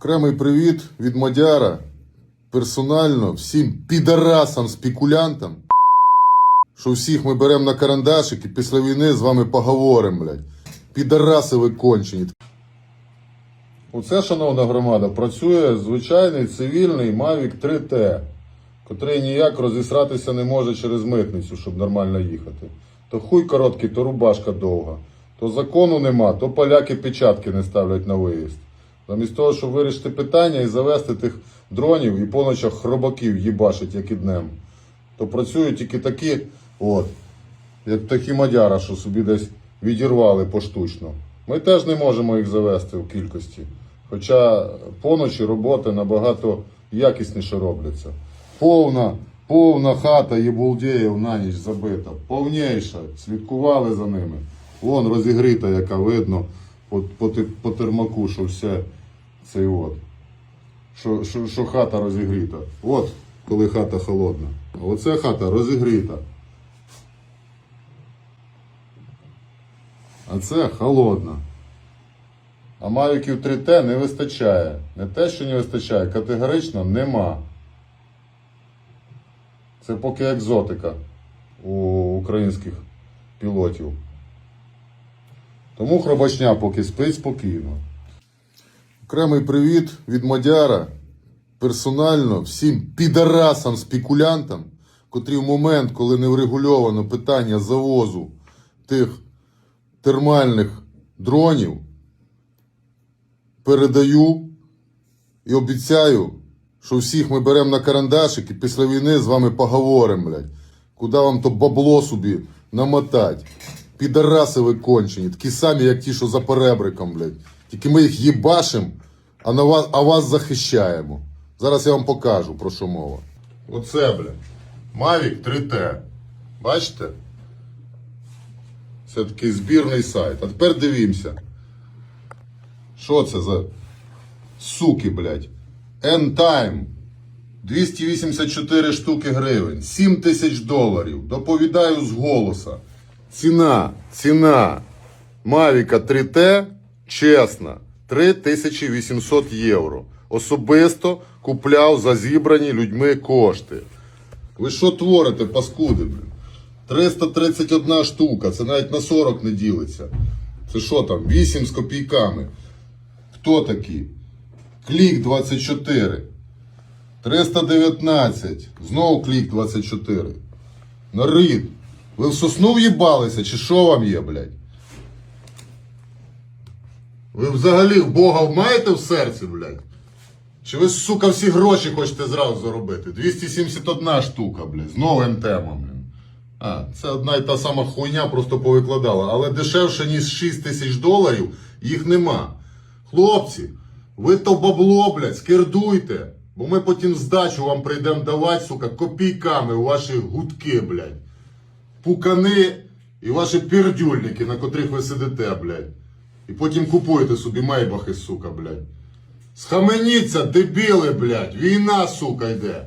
Окремий привіт від Мадяра. Персонально всім підарасам, спекулянтам. Що всіх ми беремо на карандашик і після війни з вами поговоримо, блядь. Підараси ви кончені. Оце, шановна громада, працює звичайний цивільний Mavic 3T, котрий ніяк розісратися не може через митницю, щоб нормально їхати. То хуй короткий, то рубашка довга. То закону нема, то поляки печатки не ставлять на виїзд. Замість того, щоб вирішити питання і завести тих дронів і по ночах хробаків їбашить, як і днем. То працюють тільки такі, от, як такі мадяра, що собі десь відірвали поштучно. Ми теж не можемо їх завести в кількості. Хоча поночі роботи набагато якісніше робляться. Повна, повна хата єбулдєїв на ніч забита. Повніша. Слідкували за ними. Вон розігріта, яка видно по, по, по термаку, що все цей от. Що, що, що хата розігріта. От коли хата холодна. А оце хата розігріта. А це холодна. А мавіків 3Т не вистачає. Не те, що не вистачає, категорично нема. Це поки екзотика у українських пілотів. Тому хробачня поки спить спокійно. Окремий привіт від Мадяра. Персонально всім підарасам, спекулянтам, котрі в момент, коли не врегульовано питання завозу тих термальних дронів, передаю і обіцяю, що всіх ми беремо на карандашик і після війни з вами поговоримо, блядь. Куди вам то бабло собі намотать. Підараси ви кончені, такі самі, як ті, що за перебриком, блядь. Тільки ми їх їбашим, а, вас, а вас захищаємо. Зараз я вам покажу, про що мова. Оце, блядь. Mavic 3T. Бачите? Це такий збірний сайт. А тепер дивімося. Що це за суки, блядь? N-Time. 284 штуки гривень. 7 тисяч доларів. Доповідаю з голоса. Ціна, ціна Mavic 3T чесна. 3800 євро. Особисто купляв за зібрані людьми кошти. Ви що творите, паскуди? блін? 331 штука, це навіть на 40 не ділиться. Це що там? 8 з копійками. Хто такі? Клік 24. 319. Знову клік 24. Нарид. Ви в сосну в'їбалися, чи що вам є, блядь? Ви взагалі Бога маєте в серці, блядь? Чи ви, сука, всі гроші хочете зразу заробити? 271 штука, блядь, з новим темом. А, це одна і та сама хуйня, просто повикладала. Але дешевше, ніж 6 тисяч доларів, їх нема. Хлопці, ви то бабло, блядь, скердуйте. Бо ми потім здачу вам прийдемо давати, сука, копійками у ваші гудки, блядь. Пукани і ваші пірдюльники, на котрих ви сидите, блядь. І потім купуєте собі майбахи, сука, блядь. Схаменіться, дебіли, блядь. Війна, сука, йде.